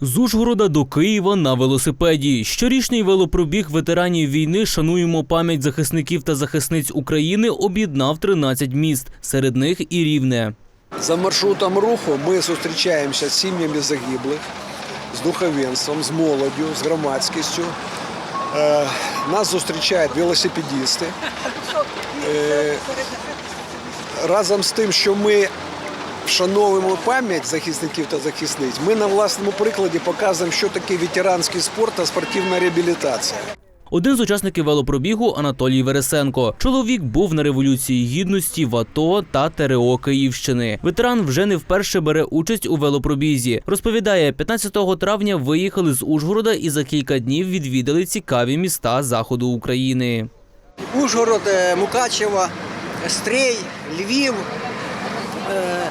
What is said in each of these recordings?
З Ужгорода до Києва на велосипеді. Щорічний велопробіг ветеранів війни Шануємо пам'ять захисників та захисниць України об'єднав 13 міст, серед них і рівне. За маршрутом руху ми зустрічаємося з сім'ями загиблих, з духовенством, з молоддю, з громадськістю. Е, Нас зустрічають велосипедісти. Е, Разом з тим, що ми вшановуємо пам'ять захисників та захисниць, ми на власному прикладі показуємо, що таке ветеранський спорт та спортивна реабілітація. Один з учасників велопробігу Анатолій Вересенко. Чоловік був на революції гідності в АТО та ТРО Київщини. Ветеран вже не вперше бере участь у велопробізі. Розповідає, 15 травня виїхали з Ужгорода і за кілька днів відвідали цікаві міста заходу України. Ужгород, е, Мукачево, Стрий, Львів, е,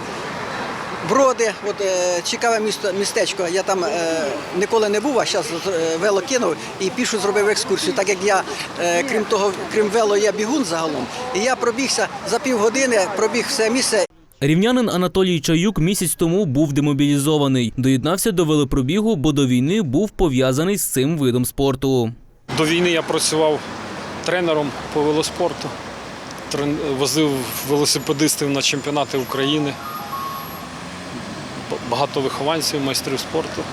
Броди. От е, цікаве місто, містечко. Я там е, ніколи не був, а зараз вело кинув і пішу зробив екскурсію. Так як я, е, крім того, крім вело, я бігун загалом. І я пробігся за півгодини, пробіг все місце Рівнянин Анатолій Чаюк місяць тому був демобілізований. Доєднався до велопробігу, бо до війни був пов'язаний з цим видом спорту. До війни я працював тренером по велоспорту, возив велосипедистів на чемпіонати України. Багато вихованців, майстрів спорту.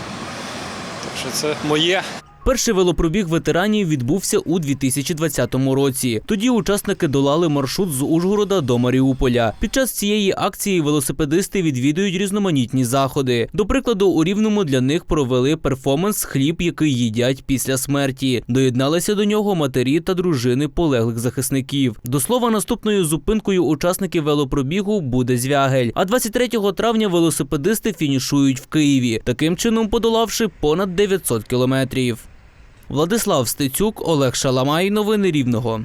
Так що це моє. Перший велопробіг ветеранів відбувся у 2020 році. Тоді учасники долали маршрут з Ужгорода до Маріуполя. Під час цієї акції велосипедисти відвідують різноманітні заходи. До прикладу, у Рівному для них провели перформанс Хліб, який їдять після смерті. Доєдналися до нього матері та дружини полеглих захисників. До слова, наступною зупинкою учасників велопробігу буде Звягель. А 23 травня велосипедисти фінішують в Києві, таким чином подолавши понад 900 кілометрів. Владислав Стецюк, Олег Шаламай. Новини Рівного.